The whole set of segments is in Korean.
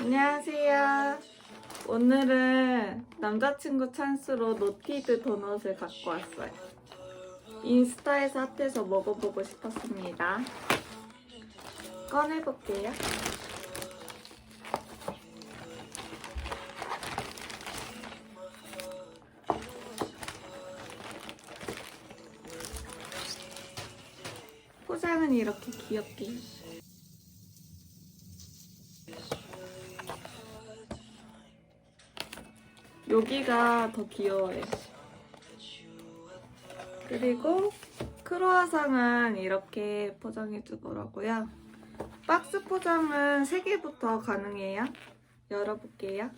안녕하세요. 오늘은 남자친구 찬스로 노티드 도넛을 갖고 왔어요. 인스타에서 핫해서 먹어보고 싶었습니다. 꺼내볼게요. 포장은 이렇게 귀엽게. 여기가 더 귀여워요. 그리고 크로아상은 이렇게 포장해 주더라고요. 박스 포장은 3개부터 가능해요. 열어볼게요.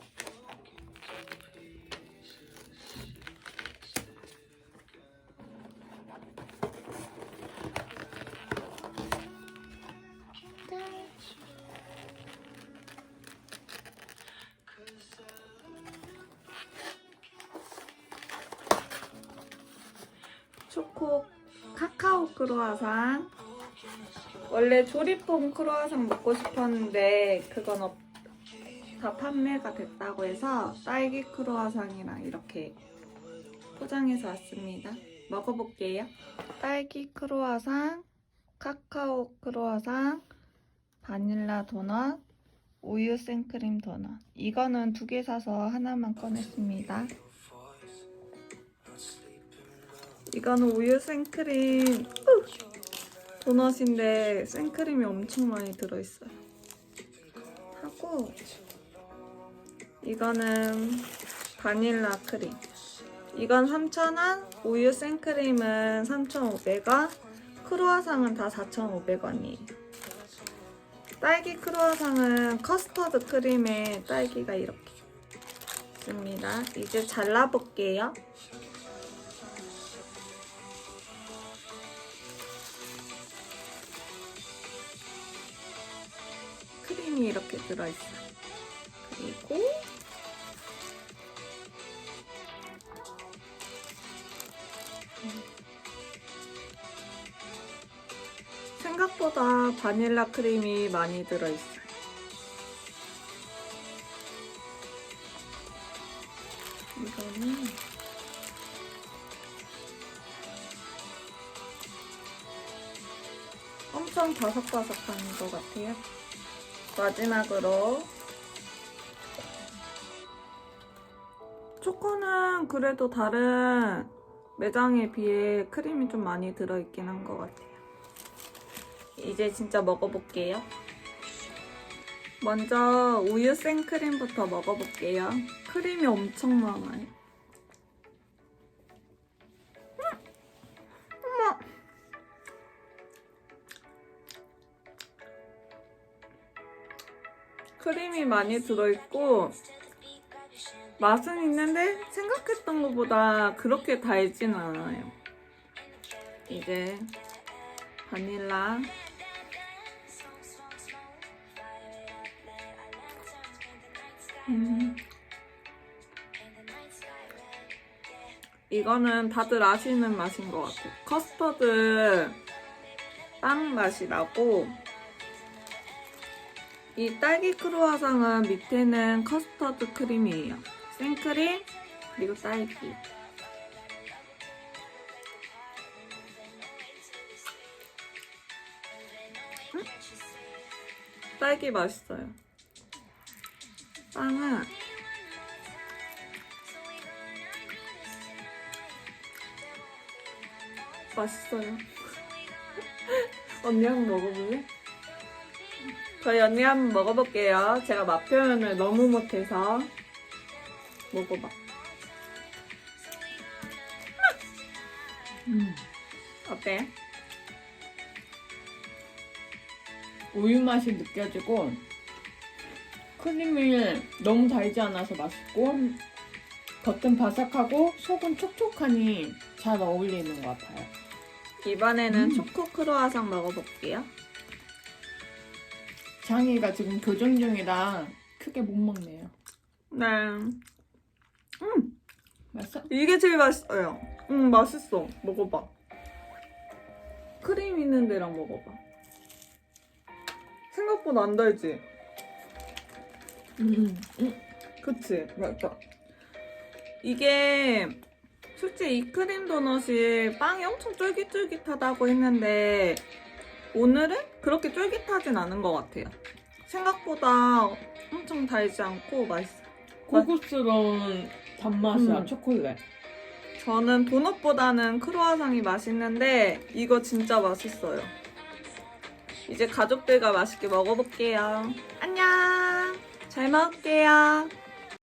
초코 카카오 크로아상. 원래 조리폼 크로아상 먹고 싶었는데 그건 없, 다 판매가 됐다고 해서 딸기 크로아상이랑 이렇게 포장해서 왔습니다. 먹어볼게요. 딸기 크로아상, 카카오 크로아상, 바닐라 도넛, 우유 생크림 도넛. 이거는 두 개 사서 하나만 꺼냈습니다. 이거는 우유 생크림 우! 도넛인데 생크림이 엄청 많이 들어있어요. 하고 이거는 바닐라 크림. 이건 3,000원, 우유 생크림은 3,500원, 크로아상은 다 4,500원이에요. 딸기 크로아상은 커스터드 크림에 딸기가 이렇게 있습니다. 이제 잘라볼게요. 크림이 이렇게 들어있어요. 그리고 생각보다 바닐라 크림이 많이 들어있어요. 이거는 엄청 바삭바삭한 것 같아요. 마지막으로 초코는 그래도 다른 매장에 비해 크림이 좀 많이 들어있긴 한 것 같아요. 이제 진짜 먹어볼게요. 먼저 우유 생크림부터 먹어볼게요. 크림이 엄청 많아요. 크림이 많이 들어있고 맛은 있는데 생각했던 것보다 그렇게 달진 않아요. 이제 바닐라 음. 이거는 다들 아시는 맛인 것 같아요. 커스터드 빵 맛이 나고 이 딸기 크루아상은 밑에는 커스터드 크림이에요. 생크림 그리고 딸기. 음? 딸기 맛있어요. 빵은 맛있어요. 언니 한번 먹어볼래? 저희 언니 한번 먹어볼게요. 제가 맛 표현을 너무 못해서 먹어봐. 음, 어때? 우유 맛이 느껴지고 크림이 너무 달지 않아서 맛있고 겉은 바삭하고 속은 촉촉하니 잘 어울리는 것 같아요. 이번에는 음. 초코 크로아상 먹어볼게요. 장이가 지금 교정 중이라 크게 못 먹네요. 네. 맛있어? 이게 제일 맛있어요. 음, 맛있어. 먹어봐. 크림 있는 데랑 먹어봐. 생각보다 안 달지? 음, 음. 그치? 맞다. 이게 솔직히 이 크림 도넛이 빵이 엄청 쫄깃쫄깃하다고 했는데 오늘은 그렇게 쫄깃하진 않은 것 같아요. 생각보다 엄청 달지 않고 맛있어요. 고급스러운 단맛이야 음. 초콜릿. 저는 도넛보다는 크로아상이 맛있는데 이거 진짜 맛있어요. 이제 가족들과 맛있게 먹어볼게요. 안녕. 잘 먹을게요.